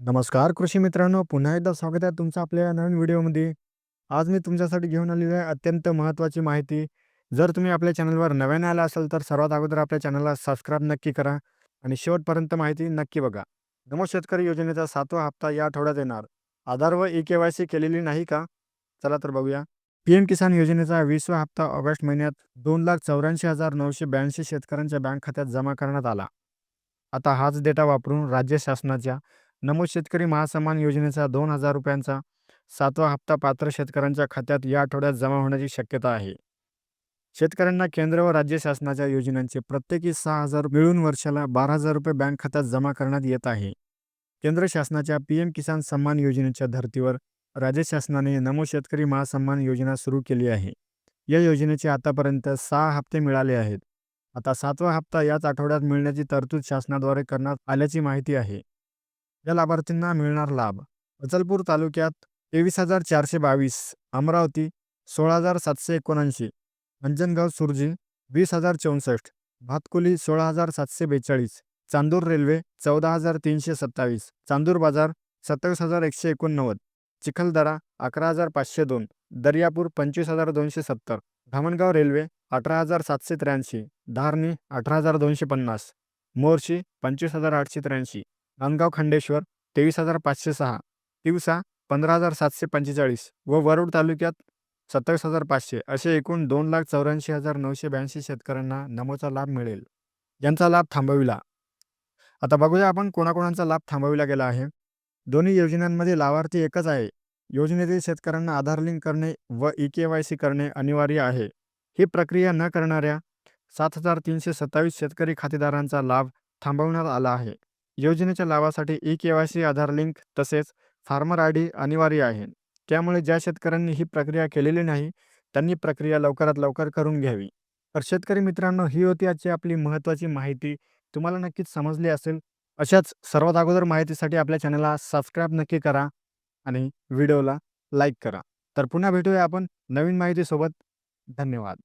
नमस्कार कृषी मित्रांनो पुन्हा एकदा स्वागत आहे तुमचं आपल्या या नवीन व्हिडिओमध्ये. आज मी तुमच्यासाठी घेऊन आलेली आहे अत्यंत महत्त्वाची माहिती. जर तुम्ही आपल्या चॅनलवर नव्याने आला असाल तर सर्वात अगोदर आपल्या चॅनलला सबस्क्राईब नक्की करा आणि शेवटपर्यंत माहिती नक्की बघा. नमो शेतकरी योजनेचा सातवा हप्ता या आठवड्यात येणार. आधार व ई के वाय सी केलेली नाही का? चला तर बघूया. पी एम किसान योजनेचा वीसवा हप्ता ऑगस्ट महिन्यात दोन लाख चौऱ्याऐंशी हजार नऊशे ब्याऐंशी शेतकऱ्यांच्या बँक खात्यात जमा करण्यात आला. आता हाच डेटा वापरून राज्य शासनाच्या नमो शेतकरी महासन्मान योजनेचा दोन हजार रुपयांचा सातवा हप्ता पात्र शेतकऱ्यांच्या खात्यात या आठवड्यात जमा होण्याची शक्यता आहे. शेतकऱ्यांना केंद्र व राज्य शासनाच्या योजनांचे प्रत्येकी सहा हजार मिळून वर्षाला बारा हजार रुपये बँक खात्यात जमा करण्यात येत आहे. केंद्र शासनाच्या पी एम किसान सन्मान योजनेच्या धर्तीवर राज्य शासनाने नमो शेतकरी महासन्मान योजना सुरू केली आहे. या योजनेचे आतापर्यंत सहा हप्ते मिळाले आहेत. आता सातवा हप्ता याच आठवड्यात मिळण्याची तरतूद शासनाद्वारे करण्यात आल्याची माहिती आहे. या लाभार्थींना मिळणार लाभ. अचलपूर तालुक्यात तेवीस हजार चारशे बावीस अमरावती सोळा हजार सातशे एकोणऐंशी अंजनगाव सुरजी वीस हजार चौसष्ट भातकुली सोळा हजार सातशे बेचाळीस चांदूर रेल्वे चौदा हजार तीनशे सत्तावीस चांदूर बाजार सत्तावीस हजार एकशे एकोणनव्वद चिखलदरा अकरा हजार पाचशे दोन दर्यापूर पंचवीस हजार दोनशे सत्तर धामणगाव रेल्वे अठरा हजार सातशे त्र्याऐंशी धारणी अठरा हजार दोनशे पन्नास मोर्शी पंचवीस हजार आठशे त्र्याऐंशी. नांदगाव खंडेश्वर तेवीस हजार पाचशे सहा तिवसा पंधरा हजार सातशे पंचेचाळीस व वरुड तालुक्यात सत्तावीस हजार पाचशे असे एकूण दोन लाख चौऱ्याऐंशी हजार नऊशे ब्याऐंशी शेतकऱ्यांना नमोचा लाभ मिळेल. यांचा लाभ थांबविला. आता बघूया आपण कोणाकोणाचा लाभ थांबविला गेला आहे. दोन्ही योजनांमध्ये लाभार्थी एकच आहे. योजनेतील शेतकऱ्यांना आधार लिंक करणे व ई के वाय सी करणे अनिवार्य आहे. ही प्रक्रिया न करणाऱ्या सात हजार तीनशे सत्तावीस शेतकरी खातेदारांचा लाभ थांबवण्यात आला आहे. योजनेच्या लाभासाठी E K Y C Aadhaar link तसेच फार्मर आय डी अनिवार्य आहे. त्यामुळे ज्या शेतकऱ्यांनी ही प्रक्रिया केलेली नाही त्यांनी प्रक्रिया लवकरात लवकर करून घ्यावी. तर शेतकरी मित्रांनो ही होती आजची आपली महत्त्वाची माहिती. तुम्हाला नक्कीच समजली असेल. अशाच सर्वात अगोदर माहितीसाठी आपल्या चॅनलला सबस्क्राईब नक्की करा आणि व्हिडिओला लाईक करा. तर पुन्हा भेटूया आपण नवीन माहितीसोबत. धन्यवाद.